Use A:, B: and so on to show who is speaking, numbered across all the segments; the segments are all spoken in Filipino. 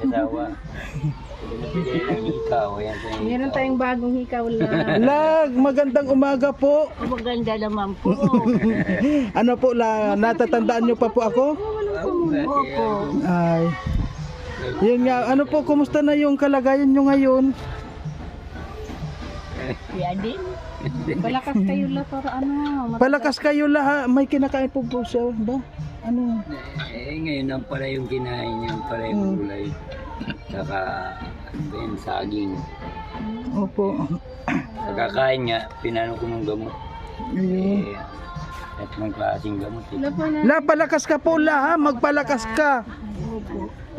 A: Kasawa. Ng ikaw. Sa.
B: Meron tayong bagong hikaw lang.
C: Lag, magandang umaga po.
B: Maganda naman po.
C: Ano po, la, natatandaan nyo pa po ako?
B: Opo.
C: Ay. Yun nga, ano po, kumusta na yung kalagayan nyo ngayon?
B: Yan din. Balakas kayo lang para ano.
C: Palakas kayo lahat, may kinakain po po siya ba? Ano?
A: Eh, ngayon ang pala yung kinain niya, ang pala yung
C: Hmm.
A: gulay. Saka, ano ba yun, saging.
C: Opo.
A: Pagkakain niya, pinano ko ng gamot.
C: Ayun.
A: Eh, at ng klaseng gamot. Eh.
B: Wala po na.
C: La, palakas ka po la ha, magpalakas ka.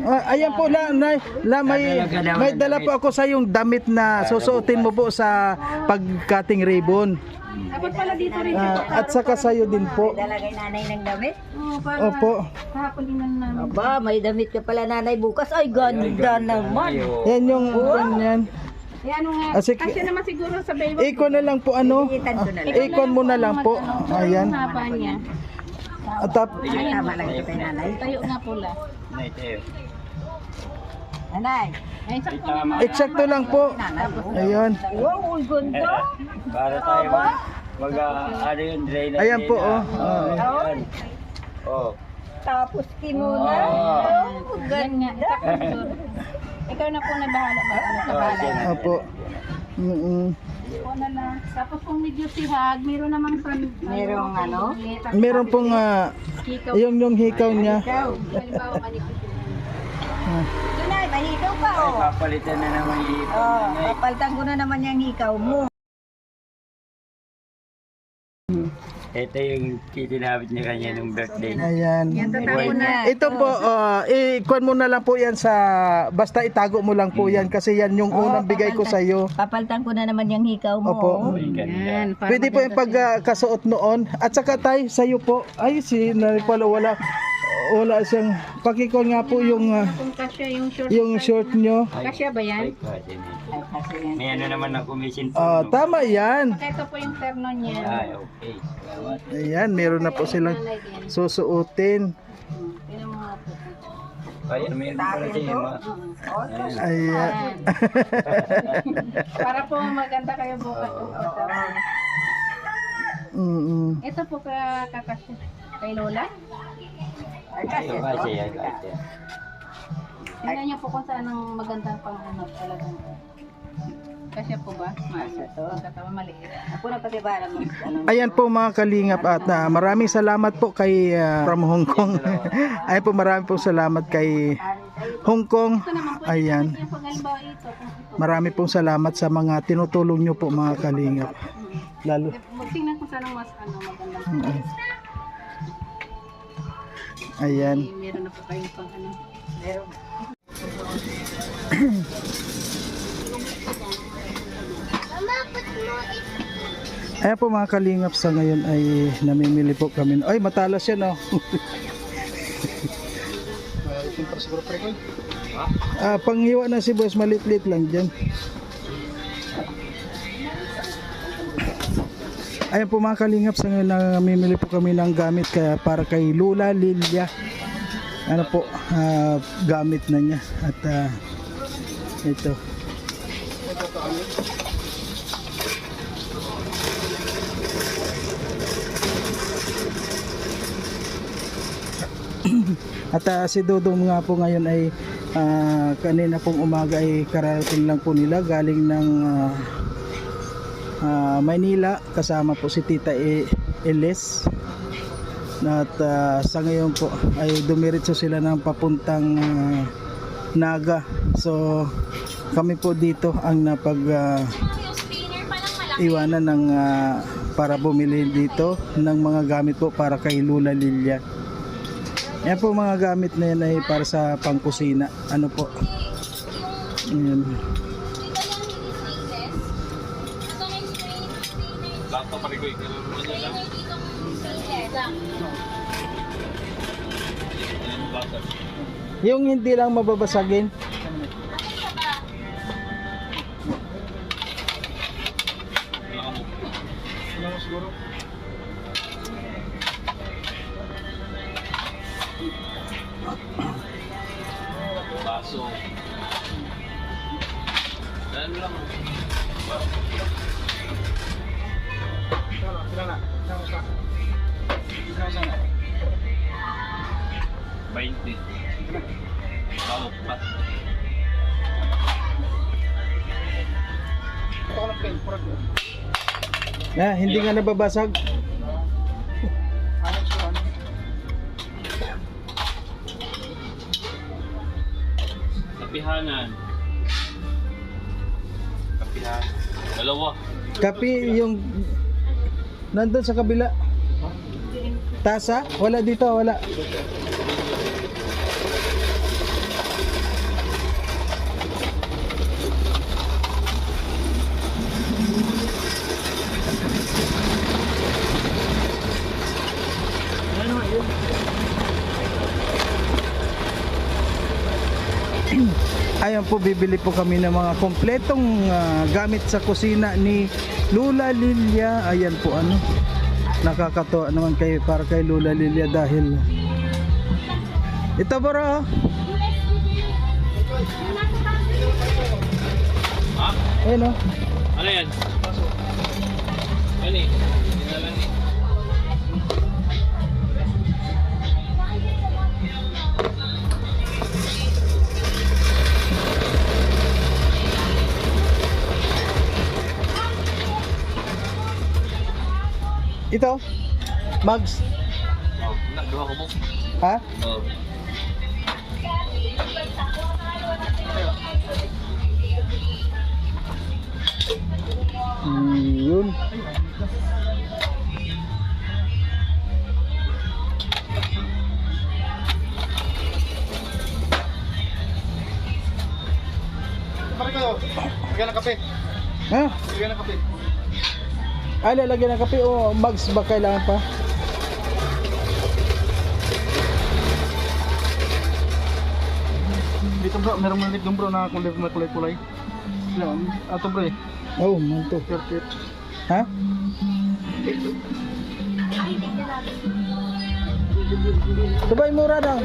C: Ah, ayan po la, na, la may, may dala po ako sa yung damit na susuotin mo po sa pagkating ribbon.
B: Dapat pala dito rin.
C: Ah, at saka sayo din po.
D: Dalagay nanay ng damit?
C: Opo.
B: kahapon din namin.
D: Aba, may damit ka pala nanay bukas. Ay, ganda naman.
C: Yan yung.
B: Eh ano nga,
C: Ah, sige.
B: kasi naman siguro sa baby.
C: Iko na lang po ano. Ikon mo na lang po. Ayan. At tap,
D: Tama lang ito kay nanay.
B: Tayo nga pula.
A: Nay, tayo.
D: Nanay.
C: Eksakto lang po. Ayun.
D: Wow, ganda.
A: Para tayo mag, ano yun, drain na
C: Ayan po, oh.
A: na.
C: Oh,
A: Ayan. Oh.
D: Tapos kimuna.
A: Oh.
D: Oh, ganda.
B: Ikaw na po na bahala ba? Ano sa
A: Oh,
B: bahala?
C: Opo. Mm-mm.
B: Ikaw na lang. Tapos kung medyo sihag, meron namang san...
D: Merong ano?
C: Meron pong ah,
B: Hikaw.
C: yung yung hikaw niya.
D: Ikaw.
B: Halimbawa, manikot.
D: Nanay, mahikaw ka,
A: Ay,
D: oh.
A: papalitan na naman yung
D: Oh, papalitan ko na naman yung hikaw mo.
A: Ito yung titinabit niya kanya nung birthday.
C: Ayan.
B: Yan, tatapo na.
C: Ito po, uh, ikuan mo na lang po yan sa, basta itago mo lang po yan kasi yan yung unang bigay ko sa iyo.
D: Papalitan ko na naman yung hikaw mo.
C: Opo.
B: Yan. para
C: Pwede po yung pagkasuot noon. At saka tay, sa iyo po. Ay, si Nanay pala wala. Wala siyang, pakikon nga po yung, ah,
B: Kung kasya yung short.
C: yung short nyo.
B: Kasya ba yan?
A: Ay, kasi may- May ano naman ng commission po.
C: Ah, tama yan.
B: Ito po yung terno niya.
A: Ay, okay. Salamat.
C: Ayan, meron na po silang susuotin.
B: Tingnan mo nga po.
A: Ayan, mayroon pala siya. ma.
C: Ayan.
B: Yan. Para po maganda kayo bukas.
C: Mm-mm.
B: Ito po ka kakasya. Kay Lola.
A: Ay, kasi, ay, kasi.
B: Tingnan niyo po kung saan ang magandang pang ano talagang. Kasya po ba? Masya to. Katawa maliit.
D: Ako na pati para mo. Ano?
C: Ayan po mga kalingap at ah, maraming salamat po kay ah, from Hong Kong. Ayan po maraming po salamat kay Hong Kong.
B: Ito naman po.
C: Ayan. Marami pong salamat sa mga tinutulong nyo po mga kalingap. Lalo.
B: Magtingnan kung saan ang mas ano magandang.
C: Ayan.
B: Meron na po kayong pang ano.
D: Meron.
C: Ayan po mga kalingap sa ngayon ay namimili po kami. Ay matalas yan oh. ah, panghiwa na si boss, malit-lit lang dyan. Ayan po mga kalingap sa ngayon namimili po kami ng gamit kaya para kay Lula Lilia. Ano po, ah, gamit na niya. At ah, ito. At ah, si Dudong nga po ngayon ay ah, kanina pong umaga ay kararating lang po nila galing ng ah, ah, Maynila kasama po si Tita e Eles. At ah, sa ngayon po ay dumiretso sila ng papuntang ah, Naga. So kami po dito ang napag ah, iwanan ng ah, para bumili dito ng mga gamit po para kay Lula Lilia. Yan po mga gamit na yan ay para sa pangkusina. Ano po? Ayan. Yung hindi lang mababasagin.
A: sana?
E: 20. Bawag pa.
F: Na, hindi nga nababasag. Ano siya, ano?
E: Kapihanan. Kapihanan. Dalawa.
F: Kapi yung nandun sa kabila. Tasa? Wala dito, wala. Ayan po, bibili po kami ng mga kompletong ah, gamit sa kusina ni Lula Lilia. Ayan po ano. Nakakatuwa naman kay para kay Lula Lilia dahil ito bro. oh.
E: Ano yan? Ano eh?
F: Ito. Bags.
E: Oh, nagawa ko mo.
F: Ha?
E: Oh.
F: Hmm, yun.
G: Pare kayo, bigyan ng kape.
F: Ha?
G: Bigyan ng kape.
F: Ay, lalagyan ng kape o bags ba kailangan pa?
G: Dito bro, meron maliit doon bro na kulay na kulay kulay. Yan, ato bro eh.
F: Oh, manto.
G: Perfect.
F: Ha? Sabay mura daw.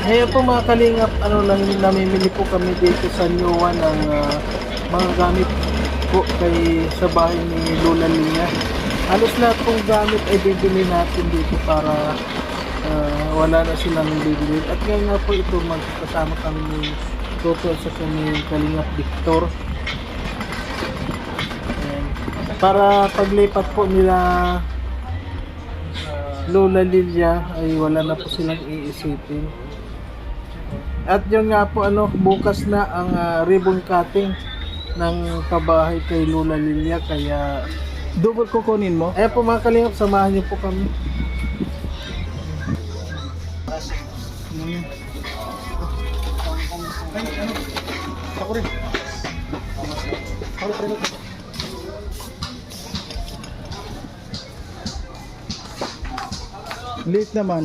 F: Ngayon po mga kalingap, ano lang namimili po kami dito sa One ng ah, mga gamit po kay sa bahay ni Lola Linya. Halos lahat pong gamit ay bibili natin dito para ah, wala na silang bibili. At ngayon nga po ito magkasama kami ni Toto sa kami Kalingap Victor. Para paglipat po nila Lola Lilia ay wala na po silang iisipin. At yun nga po ano, bukas na ang ah, ribbon cutting ng kabahay kay Lola Lilia kaya double kukunin mo. Eh po mga kalingap, samahan niyo po kami.
G: Ako rin. Ako rin.
F: Late naman.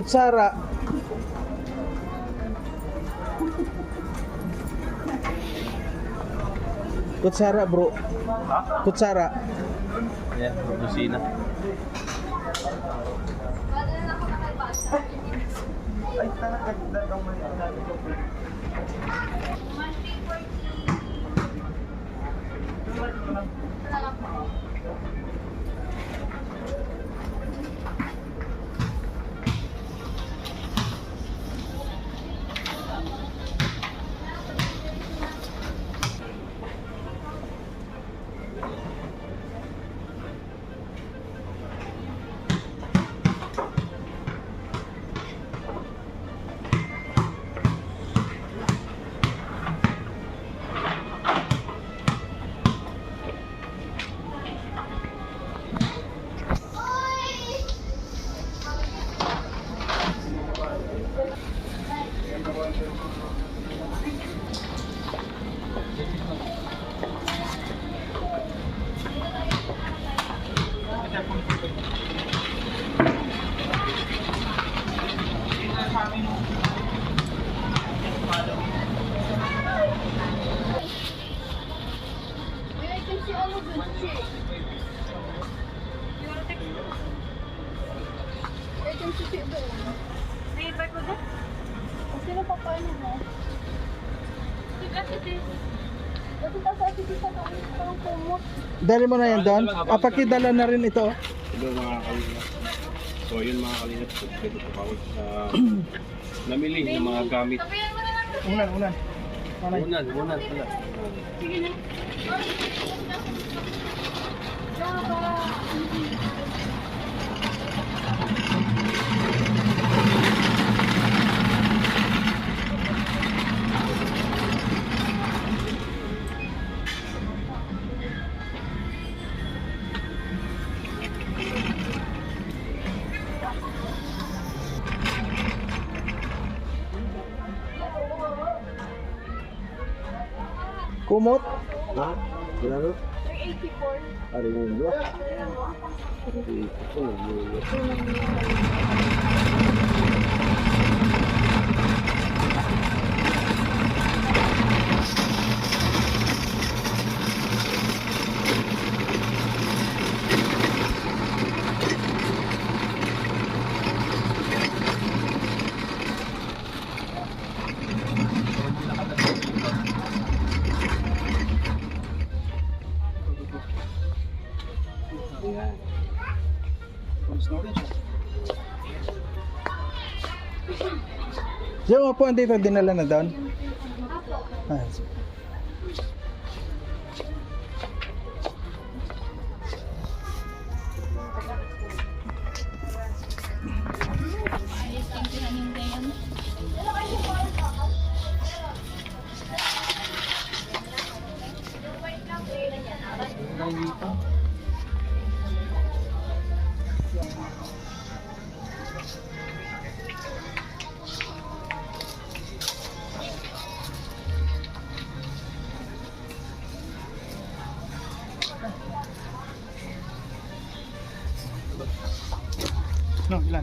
F: kutsara.
C: Kutsara, bro.
B: Ha? Kutsara. Yeah, kusina. Ay, talaga, talaga, talaga, talaga,
C: Dali mo na yan doon. Ah, pakidala na rin ito.
E: Ito mga kalingap. So yun mga kalingap, pwede po ako sa namili ng mga gamit.
C: Unan, unan.
E: Unan, unan pala.
B: Sige na.
C: Kumot?
E: Ha? Ginano?
B: 84.
E: Ari mo ba?
C: po, andito, dinala na doon.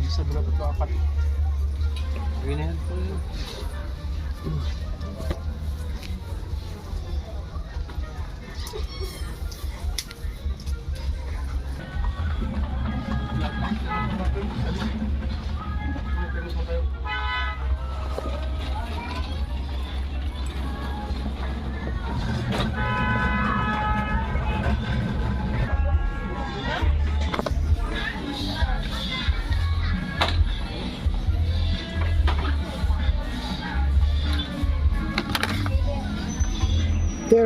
E: Isa, dalawa, tatlo, apat. Sige na yan.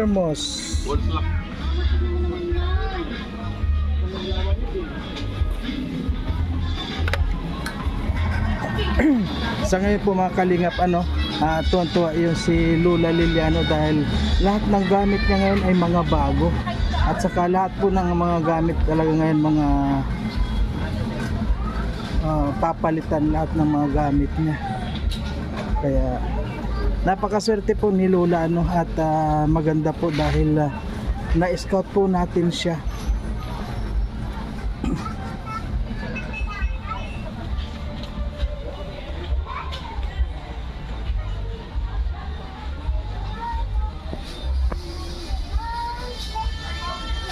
C: Thermos. Sa ngayon po mga kalingap ano, uh, tuwan-tuwa yung si Lula Liliano dahil lahat ng gamit niya ngayon ay mga bago. At saka lahat po ng mga gamit talaga ngayon mga ah, papalitan lahat ng mga gamit niya. Kaya napakaswerte po ni Lula ano at ah, maganda po dahil ah, na-scout po natin siya.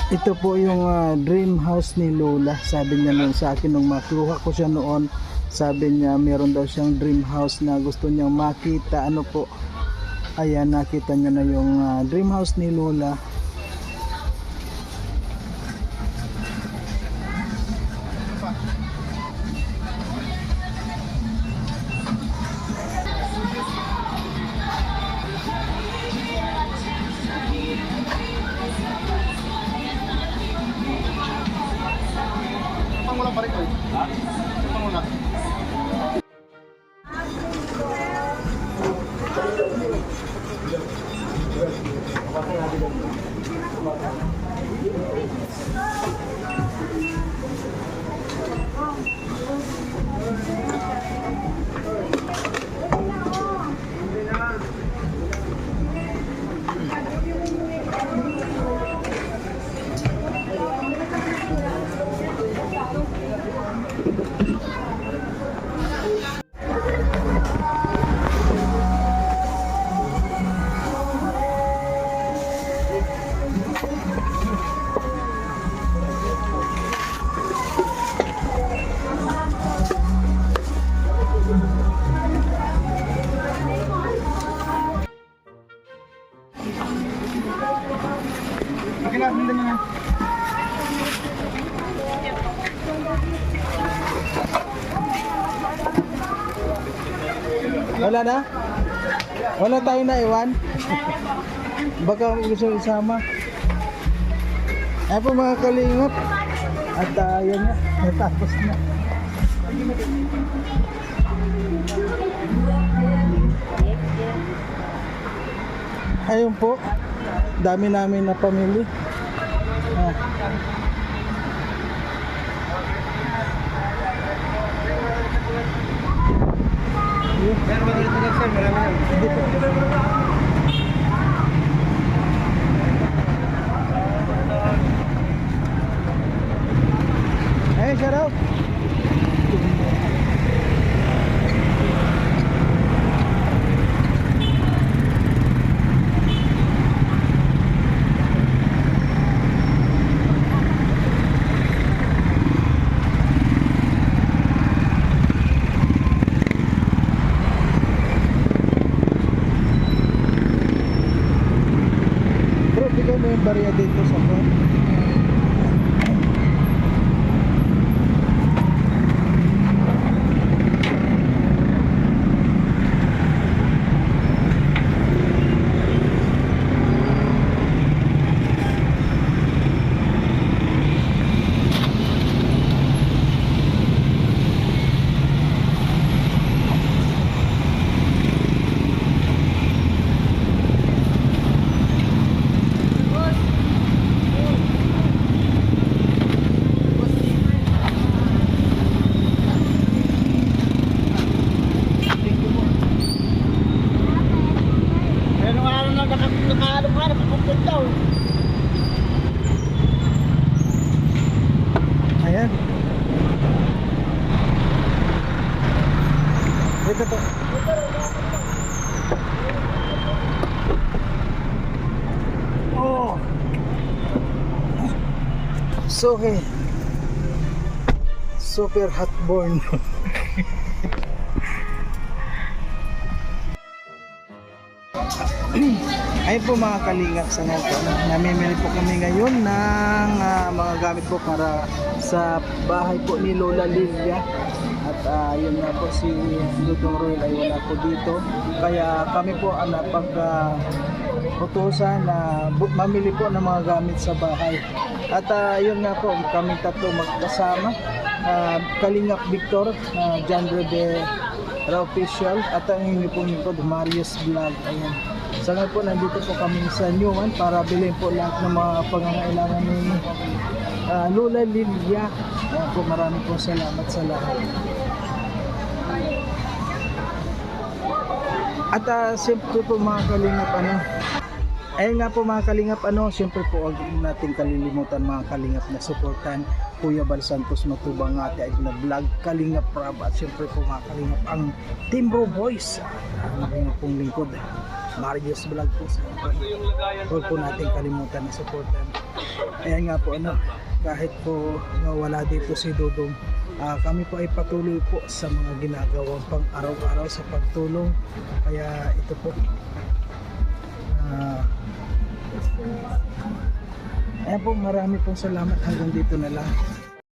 C: Ito po yung ah, dream house ni Lola. Sabi niya noon sa akin nung makuha ko siya noon. Sabi niya meron daw siyang dream house na gusto niyang makita. Ano po? Ayan, nakita niyo na yung ah, dream house ni Lola. Wala na? Wala tayo na iwan? Baka gusto isama. Ay po mga kalingap. At uh, yun na, natapos na. Ayun po, dami namin na pamili. Hey, shout out. Bro, bigay mo yung barya dito sa phone. Ayan. Ito to. Oh. So hey. Super hot born. Ayun po mga kalingap sa ngayon. Namimili po kami ngayon ng ah, mga gamit po para sa bahay po ni Lola Lilia. At ah, yun nga po si Dudong Royal ay wala po dito. Kaya kami po ang napag ah, utusan na bu- mamili po ng mga gamit sa bahay. At ah, yun nga po, kami tatlo magkasama. Ah, Kalingap Victor, uh, John Rebe Official at ang inyo po lingkod, Marius Vlog. Ayan. Sa ngayon po, nandito po kami sa Newman para bilhin po lahat ng mga pangangailangan ni ah, Lula Lilia. Po, maraming po salamat sa lahat. At uh, siyempre po mga kalingap ano, ayun nga po mga kalingap ano, siyempre po huwag natin kalilimutan mga kalingap na suportan Kuya Bal Santos Matubang ate ay na vlog Kalingap Prab at siyempre po mga kalingap ang Timbro Boys ang aking pong lingkod Marius Vlog po sa huwag po natin kalimutan na suportan Ayan nga po ano, kahit po nawala dito si Dudong, ah, kami po ay patuloy po sa mga ginagawang pang araw-araw sa pagtulong. Kaya ito po. ah, ayan po, marami pong salamat hanggang dito na lang.